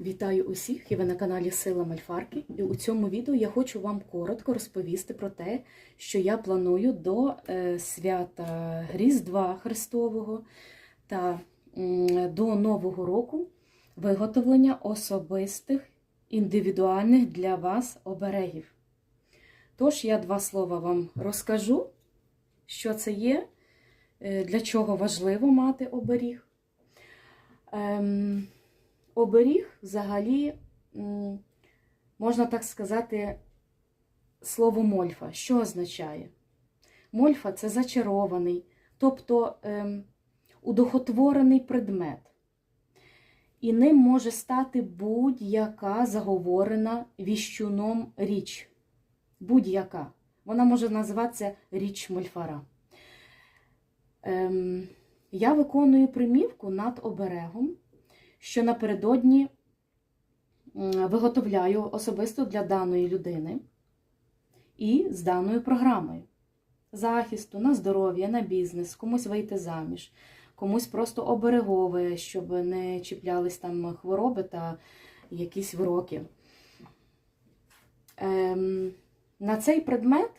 Вітаю усіх і ви на каналі Сила Мальфарки. І у цьому відео я хочу вам коротко розповісти про те, що я планую до е, свята Різдва Христового та до Нового року виготовлення особистих індивідуальних для вас оберегів. Тож я два слова вам розкажу, що це є, е, для чого важливо мати оберіг. Ем, Оберіг взагалі, можна так сказати, слово мольфа. Що означає? Мольфа це зачарований, тобто ем, удохотворений предмет. І ним може стати будь-яка заговорена віщуном річ. Будь-яка. Вона може називатися річ мольфара. Ем, я виконую примівку над оберегом що напередодні виготовляю особисто для даної людини і з даною програмою захисту на здоров'я, на бізнес, комусь вийти заміж, комусь просто обереговує, щоб не чіплялись там хвороби та якісь вроки. Ем, на цей предмет,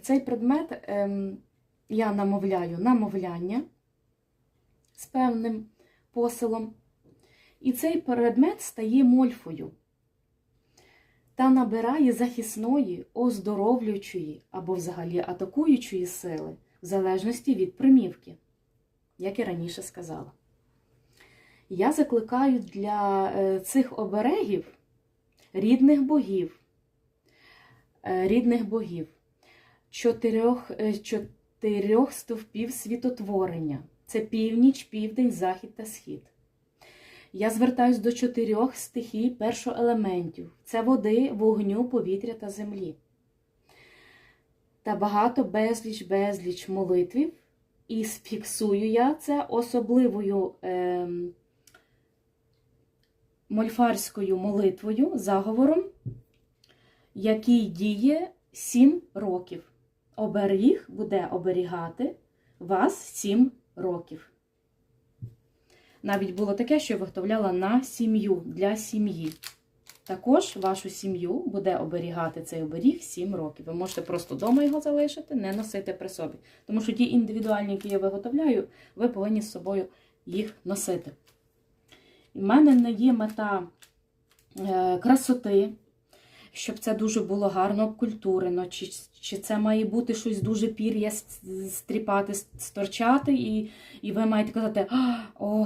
цей предмет ем, я намовляю намовляння з певним посилом. І цей предмет стає мольфою та набирає захисної, оздоровлюючої або взагалі атакуючої сили, в залежності від примівки, як і раніше сказала. Я закликаю для е, цих оберегів рідних богів, е, рідних богів, чотирьох, е, чотирьох стовпів світотворення. Це північ, південь, захід та схід. Я звертаюсь до чотирьох стихій першоелементів: це води, вогню, повітря та землі. Та багато безліч, безліч молитвів. І сфіксую я це особливою е, мольфарською молитвою, заговором, який діє 7 років. Оберіг буде оберігати вас 7 років. Навіть було таке, що я виготовляла на сім'ю для сім'ї. Також вашу сім'ю буде оберігати цей оберіг 7 років. Ви можете просто вдома його залишити, не носити при собі. Тому що ті індивідуальні, які я виготовляю, ви повинні з собою їх носити. В мене не є мета е, красоти, щоб це дуже було гарно обкультурено, чи, чи це має бути щось дуже пір'я стріпати, сторчати, і, і ви маєте казати, о,